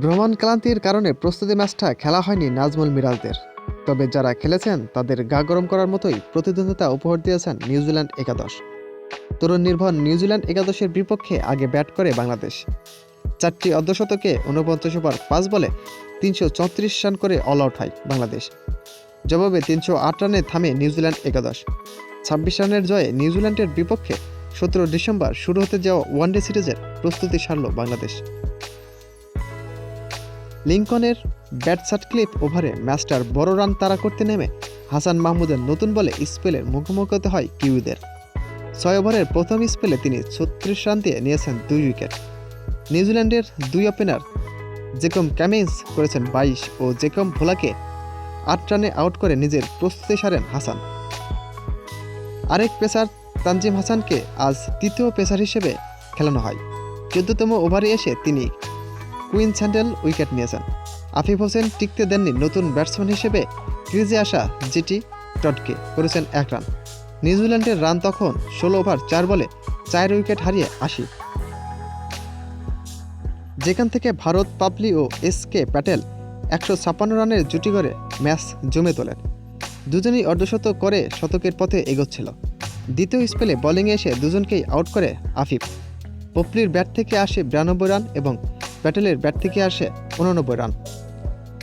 ভ্রমণ ক্লান্তির কারণে প্রস্তুতি ম্যাচটা খেলা হয়নি নাজমুল মিরাজদের তবে যারা খেলেছেন, তাদের গা গরম করার মতোই প্রতিদ্বন্দ্বিতা উপহার দিয়েছেন নিউজিল্যান্ড একাদশ। তরুণ নির্ভর নিউজিল্যান্ড একাদশের বিপক্ষে আগে ব্যাট করে বাংলাদেশ। চারটি অর্ধশতকে ঊনপঞ্চাশ ওভার পাঁচ বলে তিনশো চৌত্রিশ রান করে অল আউট হয় বাংলাদেশ। জবাবে তিনশো আট রানে থামে নিউজিল্যান্ড একাদশ। ছাব্বিশ রানের জয়ে নিউজিল্যান্ডের বিপক্ষে সতেরো ডিসেম্বর শুরু হতে যাওয়া ওয়ানডে সিরিজের প্রস্তুতি সারল বাংলাদেশ। লিঙ্কনের ব্যাট ক্লিপ ওভারে ম্যাচটার বড় রান তাড়া করতে নেমে হাসান মাহমুদের নতুন বলে স্পেলের মুখোমুখি হতে হয় কিউইদের ছয় ওভারের প্রথম স্পেলে তিনি ছত্রিশ রান দিয়ে নিয়েছেন দুই উইকেট। নিউজিল্যান্ডের দুই ওপেনার জেকম ক্যামিন্স করেছেন বাইশ ও জেকম ভোলাকে আট রানে আউট করে নিজের প্রস্তুতি সারেন হাসান। আরেক পেসার তানজিম হাসানকে আজ তৃতীয় পেসার হিসেবে খেলানো হয়। চোদ্দতম ওভারে এসে তিনি কুইন স্যান্ডেল উইকেট নিয়েছেন। আফিফ হোসেন টিকতে দেননি নতুন ব্যাটসম্যান হিসেবে। ক্রিজে আসা জিটি টটকে করেছেন এক রান। নিউজিল্যান্ডের রান তখন ষোলো ওভার, চার বলে চার উইকেট হারিয়ে আসি যেখান থেকে ভারত, পাবলি ও এস কে প্যাটেল একশো ছাপ্পান্ন রানের জুটি করে ম্যাচ জমে তোলেন। দুজনেই অর্ধশত করে শতকের পথে এগোচ্ছিল। দ্বিতীয় স্পেলে বোলিংয়ে এসে দুজনকেই আউট করে আফিফ। পপলির ব্যাট থেকে আসে বিরানব্বই রান এবং প্যাটেলের ব্যাট থেকে আসে উননব্বই রান।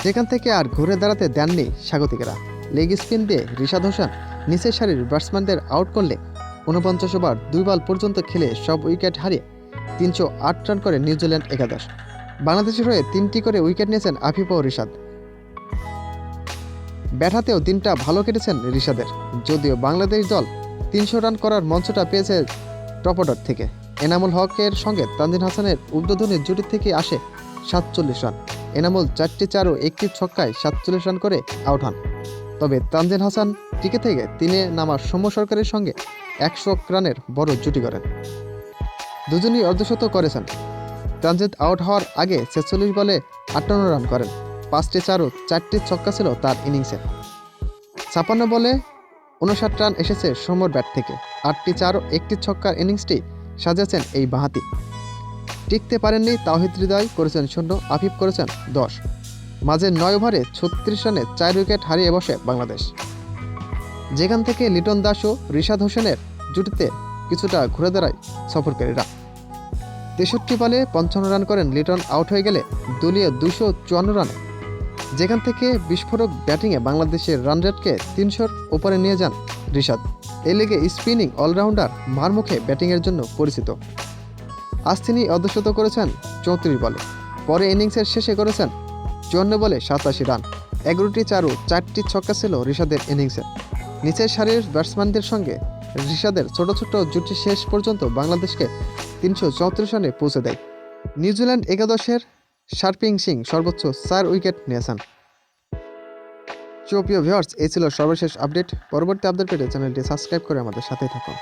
যেখান থেকে আর ঘুরে দাঁড়াতে দেননি স্বাগতিকেরা। লেগ স্পিন দিয়ে রিশাদ হোসেন নিচের সারির ব্যাটসম্যানদের আউট করলে ঊনপঞ্চাশ ওভার দুই বল পর্যন্ত খেলে সব উইকেট হারিয়ে তিনশো আট রান করে নিউজিল্যান্ড একাদশ। বাংলাদেশের হয়ে তিনটি করে উইকেট নিয়েছেন আফিফ ও রিশাদ। ব্যাট হাতেও দিনটা ভালো কেটেছেন রিশাদের। যদিও বাংলাদেশ দল তিনশো রান করার মঞ্চটা পেয়েছে টপ অর্ডার থেকে। এনামুল হকের সঙ্গে তানজিন হাসানের উদ্বোধনের জুটি থেকে আসে সাতচল্লিশ রান। এনামুল চারটি চার ও একটি ছক্কায় সাতচল্লিশ রান করে আউট হন। তবে তানজিন হাসান টিকে থেকে তিনে নামার সৌম্য সরকারের সঙ্গে একশো রানের বড় জুটি করেন দুজনই অর্ধশত করেছেন। তানজিদ আউট হওয়ার আগে ছেচল্লিশ বলে আটান্ন রান করেন। পাঁচটি চার ও চারটি ছক্কা ছিল তার ইনিংসে। ছাপান্ন বলে উনষাট রান এসেছে সৌম্যর ব্যাট থেকে। আটটি চার ও একটি ছক্কার ইনিংসটি সাজিয়েছেন এই বাহাতি। টিকতে পারেননি তাওহিদ হৃদয় করেছেন শূন্য, আফিফ করেছেন দশ। মাঝে নয় ওভারে ছত্রিশ রানে চার উইকেট হারিয়ে বসে বাংলাদেশ। যেখান থেকে লিটন দাস ও রিশাদ হোসেনের জুটিতে কিছুটা ঘুরে দাঁড়ায় সফরকারীরা। তেষট্টি বলে পঞ্চান্ন রান করেন লিটন, আউট হয়ে গেলে দলীয় দুশো চুয়ান্ন রানে। যেখান থেকে বিস্ফোরক ব্যাটিংয়ে বাংলাদেশের রান রেটকে তিনশোর উপরে নিয়ে যান রিশাদ এই লিগে স্পিনিং অলরাউন্ডার মারমুখে ব্যাটিংয়ের জন্য পরিচিত। আজ তিনি অর্ধশত করেছেন চৌত্রিশ বলে। পরে ইনিংসের শেষে করেছেন চুয়ান্ন বলে সাতাশি রান। এগারোটি চারু, চারটি ছক্কা ছিল ঋষাদের ইনিংসে। নিচের সারির ব্যাটসম্যানদের সঙ্গে ঋষাদের ছোট ছোট জুটি শেষ পর্যন্ত বাংলাদেশকে তিনশো চৌত্রিশ রানে পৌঁছে দেয়। নিউজিল্যান্ড একাদশের শার্পিং সিং সর্বোচ্চ চার উইকেট নিয়েছেন। সুপ্রিয় ভিউয়ার্স, এই ছিল সর্বশেষ আপডেট। পরবর্তী আপডেট পেতে চ্যানেলটি সাবস্ক্রাইব করে আমাদের সাথেই থাকুন।